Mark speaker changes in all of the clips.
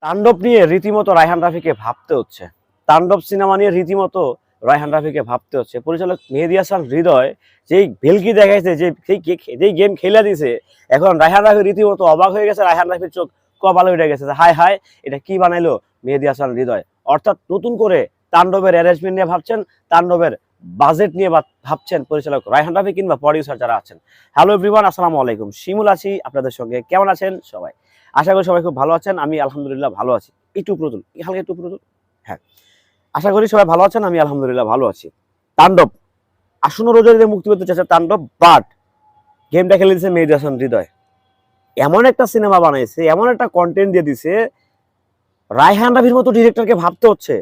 Speaker 1: তাণ্ডব নিয়ে রীতিমতো রায়হান রাফিকে ভাবতে হচ্ছে। তাণ্ডব সিনেমা নিয়ে রীতিমতো রায়হান রাফিকে ভাবতে হচ্ছে। পরিচালক মেহেদি হাসান হৃদয় যেই ভেলকি দেখাইছে, যে সেই যেই গেম খেলে দিছে, এখন রায়হান রাফি রীতিমতো অবাক হয়ে গেছে, রায়হান রাফির চোখ কপালে উঠে গেছে হায় হায়, এটা কি বানাইলো মেহেদি হাসান হৃদয়? অর্থাৎ নতুন করে তাণ্ডবের অ্যারেঞ্জমেন্ট নিয়ে ভাবছেন, তাণ্ডবের বাজেট নিয়ে ভাব- ভাবছেন পরিচালক রায়হান রাফি কিংবা প্রডিউসার যারা আছেন। হ্যালো এভরিওয়ান আসসালামু আলাইকুম। শিমুল আছি আপনাদের সঙ্গে। কেমন আছেন? সবাই আশা করি সবাই খুব ভালো আছেন। আমি আলহামদুলিল্লাহ ভালো আছি। একটু প্রতুল হালকা একটু প্রতুল হ্যাঁ। আশা করি সবাই ভালো আছেন, আমি আলহামদুলিল্লাহ ভালো আছি। তাণ্ডব, আসন্ন রোজারিতে মুক্তি পেতে চাচ্ছে তাণ্ডব, বাট গেমটা খেলে দিচ্ছে মেহেদি হাসান হৃদয়। এমন একটা সিনেমা বানাইছে, এমন একটা কন্টেন্ট দিয়ে দিছে, রায়হান রাফির মতো ডিরেক্টরকে ভাবতে হচ্ছে।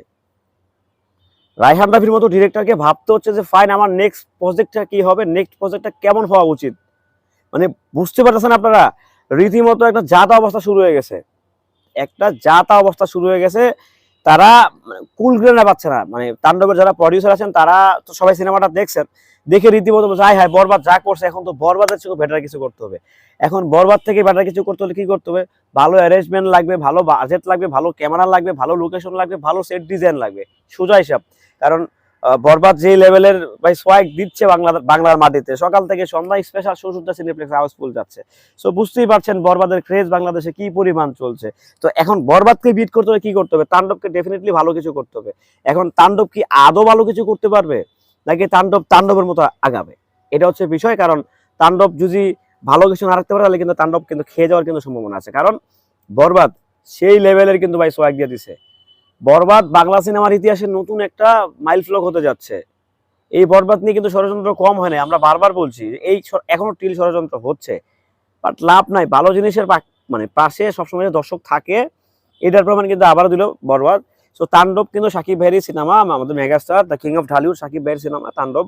Speaker 1: রায়হান রাফির মতো ডিরেক্টরকে ভাবতে হচ্ছে যে ফাইন আমার নেক্সট প্রজেক্টটা কি হবে নেক্সট প্রজেক্টটা কেমন হওয়া উচিত? মানে বুঝতে পারতেছেন আপনারা? রীতিমতো একটা জাতা অবস্থা শুরু হয়ে গেছে। একটা জাতা অবস্থা শুরু হয়ে গেছে তারা কুল গ্রেনা পাচ্ছে না। মানে তাণ্ডবের যারা প্রডিউসার আছেন তারা তো সবাই সিনেমাটা দেখছেন দেখে রীতিমতো বলছে, হায় হায় বরবাদ যা করছে এখন তো বরবাদের চেয়ে বেটার কিছু করতে হবে। এখন বরবাদ থেকে বেটার কিছু করতে হলে কি করতে হবে? ভালো অ্যারেঞ্জমেন্ট লাগবে ভালো বাজেট লাগবে ভালো ক্যামেরা লাগবে ভালো লোকেশন লাগবে ভালো সেট ডিজাইন লাগবে। সোজা হিসাব। কারণ বরবাদ যে লেভেলের ভাই সোয়াগ দিচ্ছে বাংলা, বাংলার মাটিতে। সকাল থেকে সন্ধ্যা স্পেশাল সুসুদ্ধা সিনেপ্লেক্স হাউসফুল যাচ্ছে। সো বুঝতেই পারছেন বরবাদের ক্রেজ বাংলাদেশে কি পরিমাণ চলছে। তো এখন বরবাদকে বিট করতে হবে, কি করতে হবে? তাণ্ডবকে ডেফিনেটলি ভালো কিছু করতে হবে। এখন তাণ্ডব কি আদৌ ভালো কিছু করতে পারবে? নাকি তাণ্ডব তাণ্ডবের মতো আগাবে? এটা হচ্ছে বিষয়, কারণ তাণ্ডব যদি ভালো কিছু না রাখতে পারে, তাহলে কিন্তু তাণ্ডব কিন্তু খেয়ে যাওয়ার কিন্তু সম্ভাবনা আছে। কারণ বরবাদ সেই লেভেলের কিন্তু ভাই সোয়াগ দিয়ে দিছে। বরবাদ বাংলা সিনেমার ইতিহাসে নতুন একটা মাইল ফ্লক হতে যাচ্ছে। এই বরবাদ নিয়ে কিন্তু ষড়যন্ত্র কম হয় না আমরা বারবার বলছি এই এখনও টিল ষড়যন্ত্র হচ্ছে। বাট লাভ নাই। ভালো জিনিসের মানে পাশে সবসময় দর্শক থাকে, এটার প্রমাণ কিন্তু আবারও দিল বরবাদ। সো তাণ্ডব কিন্তু সাকিব ভাইয়েরই সিনেমা আমাদের megastar, the king of Dhallywood Shakib ভাইয়ের সিনেমা, তাণ্ডব।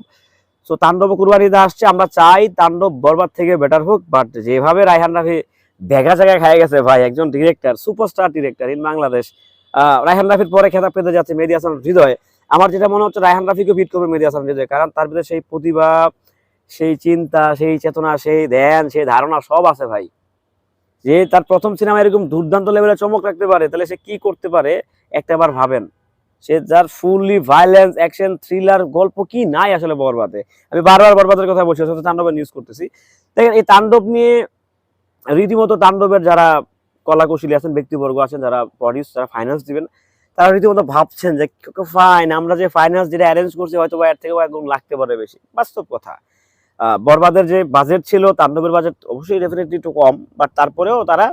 Speaker 1: সো তাণ্ডব কুরবানিতে আসছে। আমরা চাই তাণ্ডব বরবাদ থেকে বেটার হোক। বাট যেভাবে রায়হান রাফি দেখা জায়গায় খাই গেছে ভাই, একজন director superstar director in Bangladesh Raihan রাফির পরে খেতাব পেতে যাচ্ছে মেহেদি হাসান হৃদয়। আমার যেটা মনে হচ্ছে, রায়হান রাফিকে বিট করবে মেহেদি হাসান হৃদয়, কারণ তার ভিতরে সেই প্রতিভা, সেই চিন্তা, সেই চেতনা, সেই ধ্যান, সেই ধারণা সব আছে ভাই। যে তার প্রথম সিনেমা এরকম দুর্দান্ত লেভেলে চমক রাখতে পারে, তাহলে সে কি করতে পারে, একটা বার ভাবেন। সে যার ফুললি ভায়োলেন্স অ্যাকশন থ্রিলার গল্প কি নাই আসলে বরবাদে। আমি বারবার বরবাদের কথা বলছি তাণ্ডবের নিউজ করতেছি। দেখেন, এই তাণ্ডব নিয়ে রীতিমতো তাণ্ডবের যারা কলাকুশলী আছেন, ব্যক্তিবর্গ আছেন, যারা প্রডিউস যারা ফাইন্যান্স দিবেন, তারা রীতিমতো ভাবছেন যে ফাইন আমরা যে ফাইন্যান্স যেটা অ্যারেঞ্জ করছি হয়তো বা এর থেকেও একদম লাগতে পারে বেশি। বাস্তব কথা। বরবাদের যে বাজেট ছিল, তাণ্ডবের বাজেট অবশ্যই ডেফিনেটলি একটু কম বাট তারপরেও তারা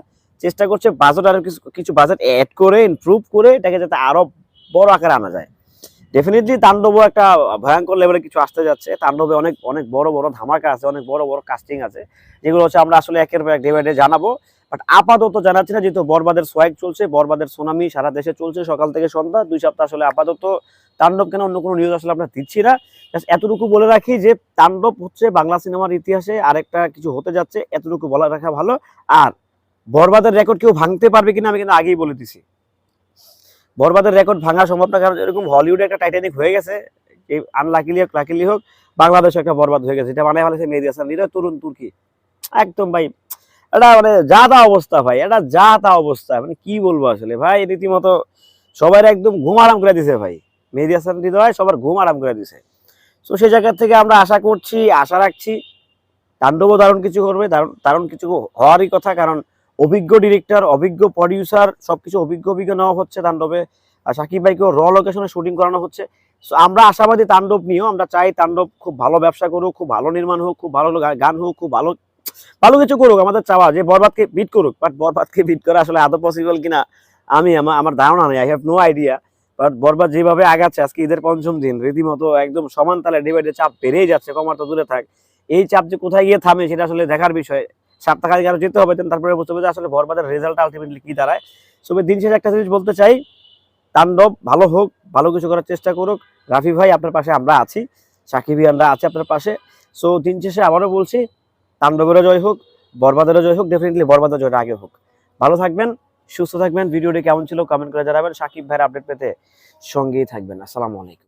Speaker 1: চেষ্টা করছে বাজেট আরও কিছু কিছু বাজেট অ্যাড করে ইমপ্রুভ করে, এটাকে যাতে আরও বড় আকারে আনা যায়। ডেফিনেটলি তাণ্ডবও একটা ভয়ঙ্কর লেভেলে কিছু আসতে যাচ্ছে। তাণ্ডবে অনেক অনেক বড় বড় ধামাকা আছে, অনেক বড় বড় কাস্টিং আছে, যেগুলো হচ্ছে আমরা আসলে একের পর এক ডে জানাব। বাট আপাতত জানাচ্ছি না, যেহেতু বরবাদের সোয়াগ চলছে, বরবাদের সোনামি সারা দেশে চলছে, সকাল থেকে সন্ধ্যা, দুই সপ্তাহ আসলে আপাতত তাণ্ডব কেন অন্য কোনো নিউজ আসলে আমরা দিচ্ছি না। এতটুকু বলে রাখি যে, তাণ্ডব হচ্ছে বাংলা সিনেমার ইতিহাসে আরেকটা কিছু হতে যাচ্ছে, এতটুকু বলা রাখা ভালো। আর বরবাদের রেকর্ড কেউ ভাঙতে পারবে কিনা আমি কিন্তু আগেই বলে দিছি। বরবাদের রেকর্ড ভাঙা সম্ভব না, কারণ এরকম হলিউডে একটা টাইটানিক হয়ে গেছে আনলাকিলি হোক লাকিলি হোক, বাংলাদেশে একটা বরবাদ হয়ে গেছে। এটা মানে ফেলেছে মেহেদি হাসান। নিরা তরুণ তুর্কি। একদম ভাই এটা মানে যা তা অবস্থা ভাই এটা যা তা অবস্থা। মানে কি বলব আসলে? ভাই রীতিমতো সবার একদম ঘুম আরাম করে দিছে ভাই। মেহেদি হাসান হৃদয় সবার ঘুম আরাম করে দিছে। তো সেই জায়গা থেকে আমরা আশা করছি আশা রাখছি তাণ্ডবও দারুণ কিছু করবে দারুণ কিছু হওয়ারই কথা কারণ অভিজ্ঞ ডিরেক্টর অভিজ্ঞ প্রডিউসার সবকিছু অভিজ্ঞ অভিজ্ঞ নেওয়া হচ্ছে তাণ্ডবে। আর সাকিব ভাইকেও র লোকেশনে শুটিং করানো হচ্ছে। So, আমরা আশাবাদী তাণ্ডব নিয়েও আমরা চাই তাণ্ডব খুব ভালো ব্যবসা করুক খুব ভালো নির্মাণ হোক খুব ভালো গান হোক খুব ভালো ভালো কিছু করুক, আমাদের চাওয়া, যে বরবাদকে বিট করুক বাট বরবাদকে বিট করা আসলে আদৌ পসিবল কিনা, আমি আমার আমার ধারণা নেই I have no idea but Borbaad যেভাবে আগাচ্ছে, আজকে ঈদের পঞ্চম দিন, রীতিমতো একদম সমান তালে ডিভাইডে চাপ বেড়েই যাচ্ছে, কমার তো দূরে থাক। এই চাপ যে কোথায় গিয়ে থামে, সেটা আসলে দেখার বিষয়। সপ্তাহখানিক আরও যেতে হবে তারপরে বুঝতে হবে যে আসলে বরবাদের রেজাল্ট আলটিমেটলি কি দাঁড়ায়। তবে দিন শেষে একটা জিনিস বলতে চাই, তাণ্ডব ভালো হোক, ভালো কিছু করার চেষ্টা করুক। রাফি ভাই, আপনার পাশে আমরা আছি, সাকিবি আমরা আছি আপনার পাশে। সো দিন শেষে আবারও বলছি তাণ্ডবেরও জয় হোক, বরবাদেরও জয় হোক ডেফিনেটলি বরবাদের জয়টা আগে হোক। ভালো থাকবেন, সুস্থ থাকবেন। ভিডিওটি কেমন ছিল কমেন্ট করে জানাবেন। সাকিব ভাইয়ের আপডেট পেতে সঙ্গেই থাকবেন। আসসালামু আলাইকুম।